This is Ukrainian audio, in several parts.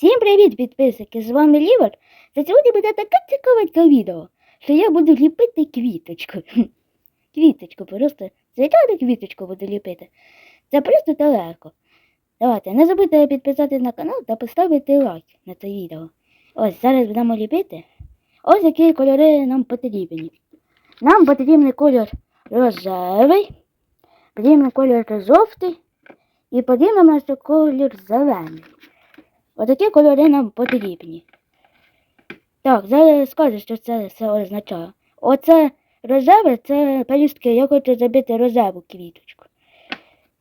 Всім привіт, підписники! З вами Лівер. Та сьогодні буде таке цікавеньке відео, що я буду ліпити квіточку. Квіточку, просто звичайну квіточку буду ліпити. Це просто та легко. Давайте, не забудьте підписатись на канал та поставити лайк на це відео. Ось зараз будемо ліпити. Ось які кольори нам потрібні. Нам потрібний кольор рожевий, потрібний кольор жовтий і потрібен наш колір зелений. Отакі кольори нам потрібні. Так, зараз скажу, що це все означає. Оце рожеве це пелюстки, я хочу забити рожеву квіточку.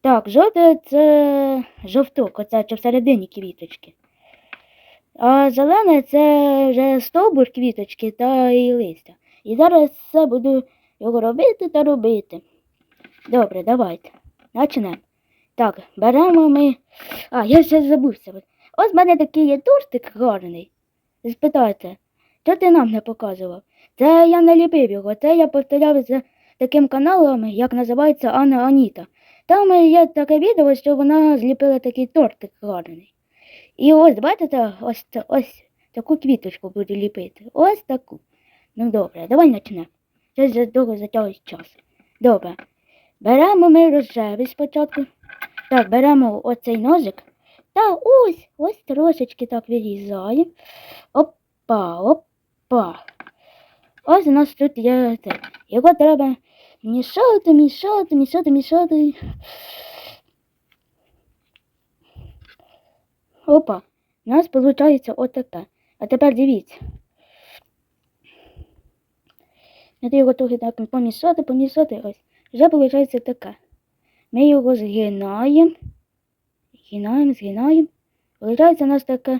Так, жовте це жовток, оце що всередині квіточки. А зелене це вже стовбур квіточки та і листя. І зараз все буду його робити та робити. Добре, давайте. Почнемо. Так, беремо ми. А, я ще забувся. Ось в мене такий є тортик гарний. Спитайте, що ти нам не показував? Це я не ліпив його, це я повторяв з таким каналом, як називається Анна Аніта. Там є таке відео, що вона зліпила такий тортик гарний. І ось, бачите, ось, ось таку квіточку буду ліпити. Ось таку. Ну добре, давай почнемо. Це вже довго затягує час. Добре. Беремо ми рожевий спочатку. Так, беремо оцей ножик. Та ось, ось трошечки так вирізаємо. Опа, опа. Ось у нас тут є це. Його треба мішати, мішати, мішати, мішати. Опа, у нас виходить отаке. А тепер дивіться. Треба його трохи так помішати, помішати. Ось. Вже виходить таке. Ми його згинаємо. Згинаємо, згинаємо. Виходить у нас таке,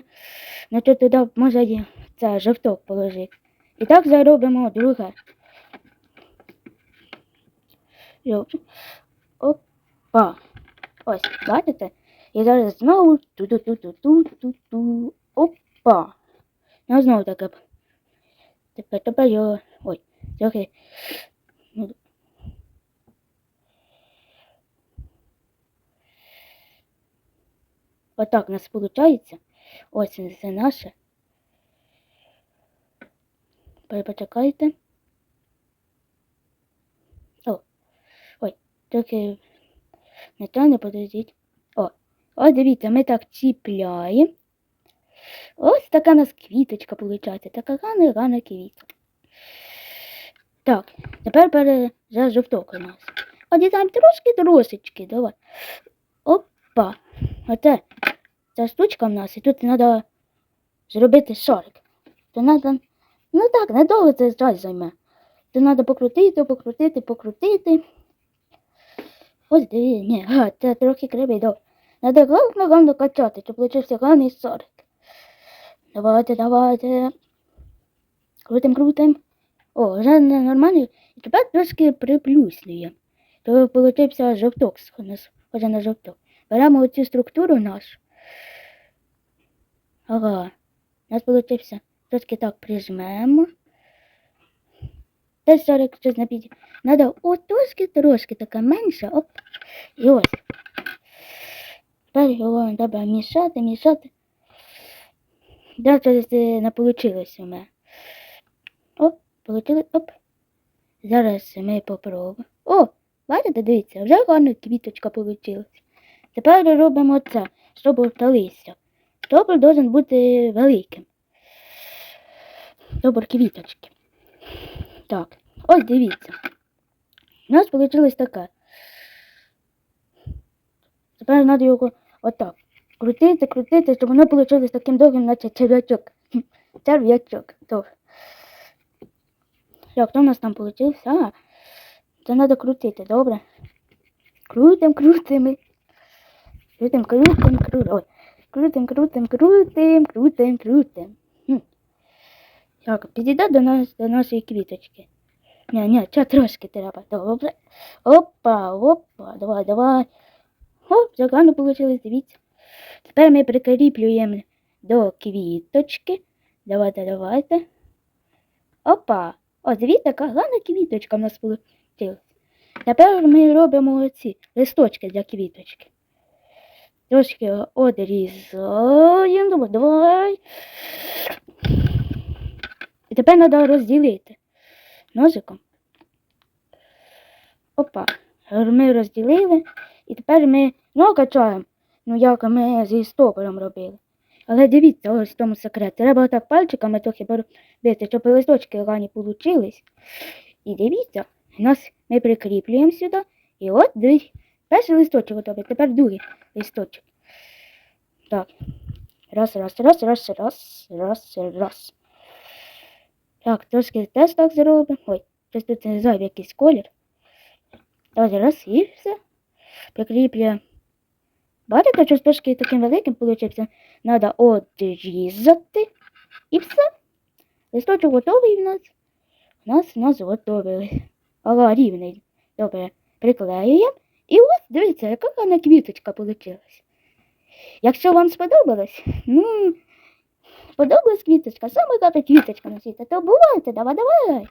ну то туди може є це жовток положити. І так заробимо друге. Опа. Ось, бачите? І зараз знову ту-ту-ту-ту-ту-ту-ту. Опа. Ну, знову таке. Тепер, тепер його. Ой, трохи. ну, Отак у нас виходить. Ось це наше. Тепер Почекайте. О, ой, трохи не то не подождіть. О, ось дивіться, ми так чіпляємо. Ось така у нас квіточка виходить. Така гарна гарна квітка. Так, тепер бере за жовток у нас. Одізаємо трошки трошечки, давай. Опа. Оце ця штучка в нас, і тут треба зробити шарик. То треба, ну так, недовго це час займе. То треба покрутити, покрутити, покрутити. Ось диві, ні, га, це трохи кривий, добре. Треба гарно гарно качати, щоб получився гарний шарик. Давайте, давайте. Крутим, крутим. О, вже нормально. І тепер трошки приплюснюємо. То получився жовток, схоже на жовток. Беремо оцю структуру нашу. Ага. У нас получився. Трошки так прижмемо. Теж шарик щось на піді. Надо о, трошки, така менше. Оп. І ось. Тепер його треба мішати, мішати. Да, щось е, не вийшло у мене. Оп, получилось, оп. Зараз ми попробуємо. О, бачите, дивіться, вже гарна квіточка вийшла. Тепер робимо це, щоб та листя. Стовбур должен бути великим. Стовбур квіточки. Так, ось дивіться. У нас вийшло таке. Тепер треба його отак. Крутити, крутити, щоб воно вийшло таким довгим, наче черв'ячок. Черв'ячок. Так, хто у нас там вийшло? А, це треба крутити, добре? Крутим, крутим. Крутим, крутим, крутим. Крутим, крутим, крутим, крутим, крутим. Так, підійде до нас до нашої квіточки. Ні, ні, ще трошки треба. Добре. Опа, опа, давай, давай. Оп, як гарно вийшло, дивіться. Тепер ми прикріплюємо до квіточки. Давайте, давайте. Опа. О, дивіться, яка гарна квіточка в нас вийшла. Тепер ми робимо оці листочки для квіточки. Трошки одрізаємо. Давай. І тепер треба розділити ножиком. Опа. Ми розділили. І тепер ми ну, качаємо. Ну, як ми зі стопором робили. Але дивіться, ось в тому секрет. Треба отак пальчиками трохи поробити, щоб листочки гарні получились. І дивіться, нас ми прикріплюємо сюди. І от дивіться, перший листочок готовий, тепер другий листочок. Так. Раз, раз, раз, раз, раз, раз, раз. Так, трошки теж так зробимо. Ой, тут не зайвий якийсь колір. Давайте раз і все. Прикріплюємо. Бачите, що трошки таким великим получився. Надо одрізати. І все. Листочок готовий в нас. У нас у нас готовий. Ага, рівний. Добре. Приклеюємо. І ось, дивіться, яка гарна квіточка вийшла. Якщо вам сподобалось, ну, сподобалась квіточка, саме яка квіточка на то бувайте, давай, давай.